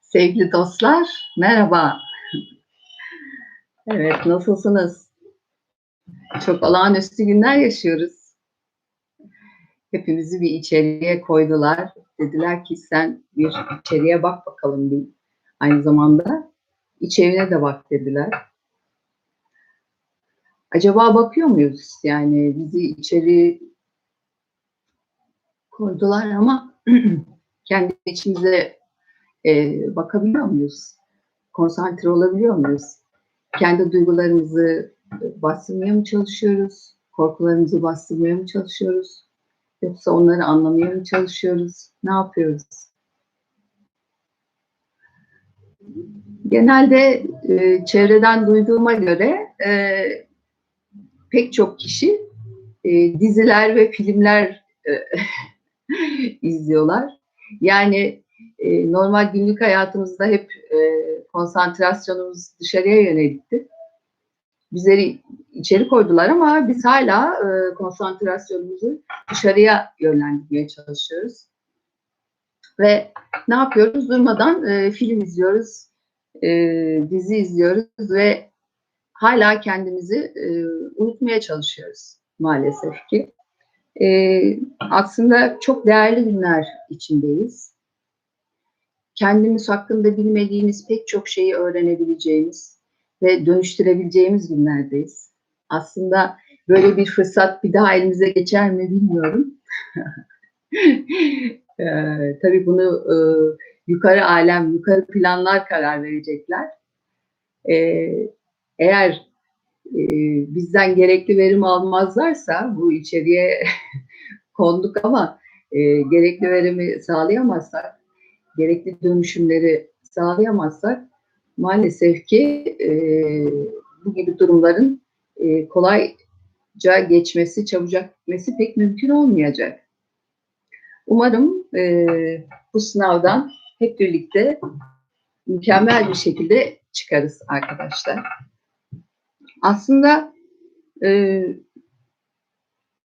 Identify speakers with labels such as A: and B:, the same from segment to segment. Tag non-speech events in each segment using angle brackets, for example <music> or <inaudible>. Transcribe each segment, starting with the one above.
A: Sevgili dostlar, merhaba. Evet, nasılsınız? Çok olağanüstü günler yaşıyoruz. Hepimizi bir içeriye koydular. Dediler ki sen bir içeriye bak bakalım bir. Aynı zamanda iç evine de bak dediler. Acaba bakıyor muyuz? Yani bizi içeri koydular ama <clears throat> kendi içimize e, bakabiliyor muyuz? Konsantre olabiliyor muyuz? Kendi duygularımızı bastırmaya mı çalışıyoruz? Korkularımızı bastırmaya mı çalışıyoruz? Yoksa onları anlamaya mı çalışıyoruz? Ne yapıyoruz? Genelde e, çevreden duyduğuma göre e, pek çok kişi e, diziler ve filmler e, <laughs> <laughs> izliyorlar. Yani e, normal günlük hayatımızda hep e, konsantrasyonumuz dışarıya yönelikti. Bizleri içeri koydular ama biz hala e, konsantrasyonumuzu dışarıya yönlendirmeye çalışıyoruz. Ve ne yapıyoruz? Durmadan e, film izliyoruz, e, dizi izliyoruz ve hala kendimizi e, unutmaya çalışıyoruz maalesef ki. E, aslında çok değerli günler içindeyiz kendimiz hakkında bilmediğimiz pek çok şeyi öğrenebileceğimiz ve dönüştürebileceğimiz günlerdeyiz. Aslında böyle bir fırsat bir daha elimize geçer mi bilmiyorum. <laughs> ee, tabii bunu e, yukarı alem, yukarı planlar karar verecekler. Ee, eğer e, bizden gerekli verim almazlarsa bu içeriye <laughs> konduk ama e, gerekli verimi sağlayamazsak gerekli dönüşümleri sağlayamazsak maalesef ki e, bu gibi durumların e, kolayca geçmesi, çabucak gitmesi pek mümkün olmayacak. Umarım e, bu sınavdan hep birlikte mükemmel bir şekilde çıkarız arkadaşlar. Aslında e,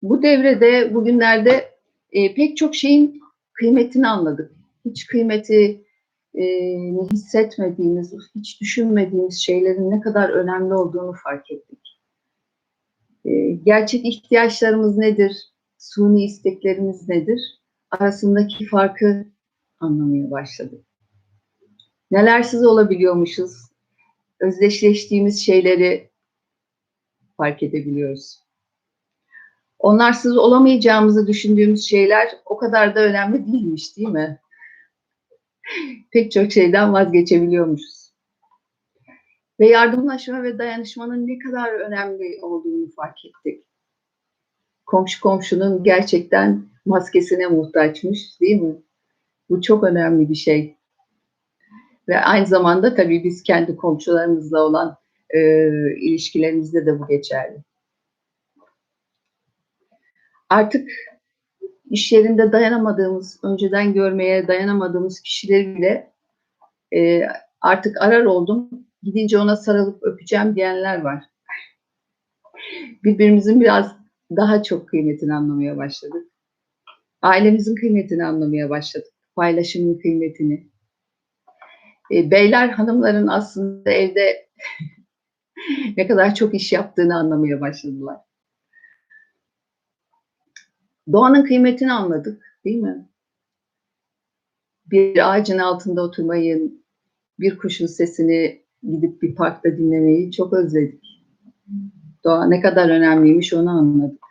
A: bu devrede, bugünlerde e, pek çok şeyin kıymetini anladık hiç kıymeti e, hissetmediğimiz, hiç düşünmediğimiz şeylerin ne kadar önemli olduğunu fark ettik. E, gerçek ihtiyaçlarımız nedir? Suni isteklerimiz nedir? Arasındaki farkı anlamaya başladık. Nelersiz olabiliyormuşuz? Özdeşleştiğimiz şeyleri fark edebiliyoruz. Onlarsız olamayacağımızı düşündüğümüz şeyler o kadar da önemli değilmiş değil mi? pek çok şeyden vazgeçebiliyormuşuz. Ve yardımlaşma ve dayanışmanın ne kadar önemli olduğunu fark ettik. Komşu komşunun gerçekten maskesine muhtaçmış değil mi? Bu çok önemli bir şey. Ve aynı zamanda tabii biz kendi komşularımızla olan e, ilişkilerimizde de bu geçerli. Artık iş yerinde dayanamadığımız, önceden görmeye dayanamadığımız kişileri bile e, artık arar oldum. Gidince ona sarılıp öpeceğim diyenler var. Birbirimizin biraz daha çok kıymetini anlamaya başladık. Ailemizin kıymetini anlamaya başladık. Paylaşımın kıymetini. E, beyler hanımların aslında evde <laughs> <laughs> ne kadar çok iş yaptığını anlamaya başladılar. Doğanın kıymetini anladık değil mi? Bir ağacın altında oturmayı, bir kuşun sesini gidip bir parkta dinlemeyi çok özledik. Doğa ne kadar önemliymiş onu anladık.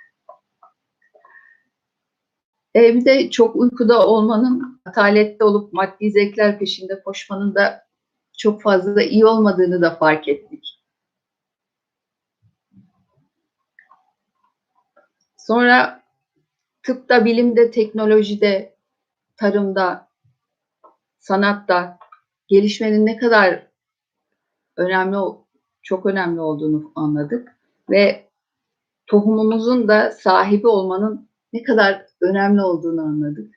A: Evde çok uykuda olmanın, atalette olup maddi zevkler peşinde koşmanın da çok fazla iyi olmadığını da fark ettik. Sonra tıpta, bilimde, teknolojide, tarımda, sanatta gelişmenin ne kadar önemli, çok önemli olduğunu anladık ve tohumumuzun da sahibi olmanın ne kadar önemli olduğunu anladık.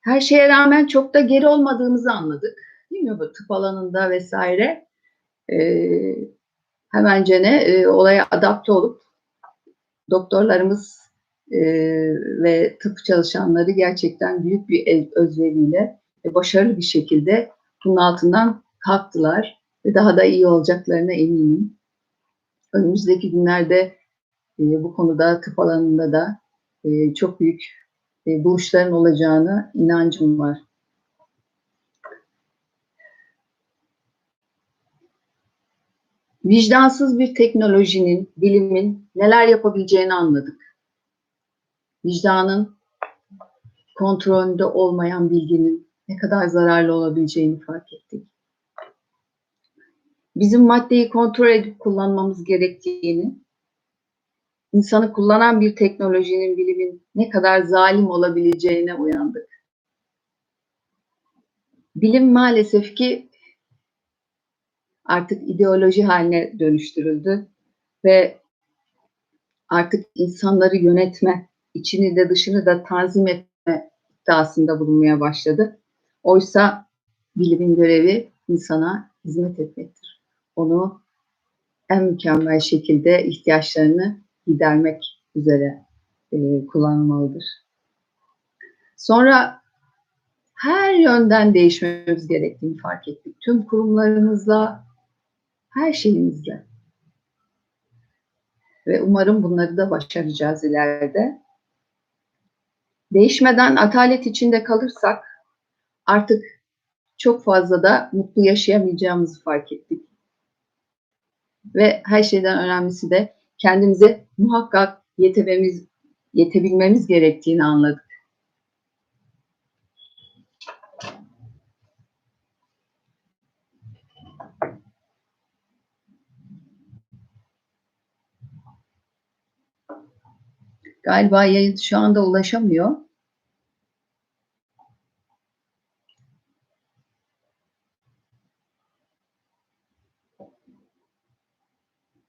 A: Her şeye rağmen çok da geri olmadığımızı anladık. Değil mi bu tıp alanında vesaire? Ee, hemencene e, olaya adapte olup doktorlarımız e, ve tıp çalışanları gerçekten büyük bir özveriyle ve başarılı bir şekilde bunun altından kalktılar ve daha da iyi olacaklarına eminim. Önümüzdeki günlerde e, bu konuda tıp alanında da e, çok büyük e, buluşların olacağını inancım var. Vicdansız bir teknolojinin, bilimin neler yapabileceğini anladık. Vicdanın kontrolünde olmayan bilginin ne kadar zararlı olabileceğini fark ettik. Bizim maddeyi kontrol edip kullanmamız gerektiğini, insanı kullanan bir teknolojinin, bilimin ne kadar zalim olabileceğine uyandık. Bilim maalesef ki artık ideoloji haline dönüştürüldü ve artık insanları yönetme, içini de dışını da tanzim etme iddiasında bulunmaya başladı. Oysa bilimin görevi insana hizmet etmektir. Onu en mükemmel şekilde ihtiyaçlarını gidermek üzere e, kullanmalıdır. Sonra her yönden değişmemiz gerektiğini fark ettik. Tüm kurumlarımızla, her şeyimizle. Ve umarım bunları da başaracağız ileride. Değişmeden atalet içinde kalırsak artık çok fazla da mutlu yaşayamayacağımızı fark ettik. Ve her şeyden önemlisi de kendimize muhakkak yetememiz, yetebilmemiz gerektiğini anladık. Galiba yayın şu anda ulaşamıyor.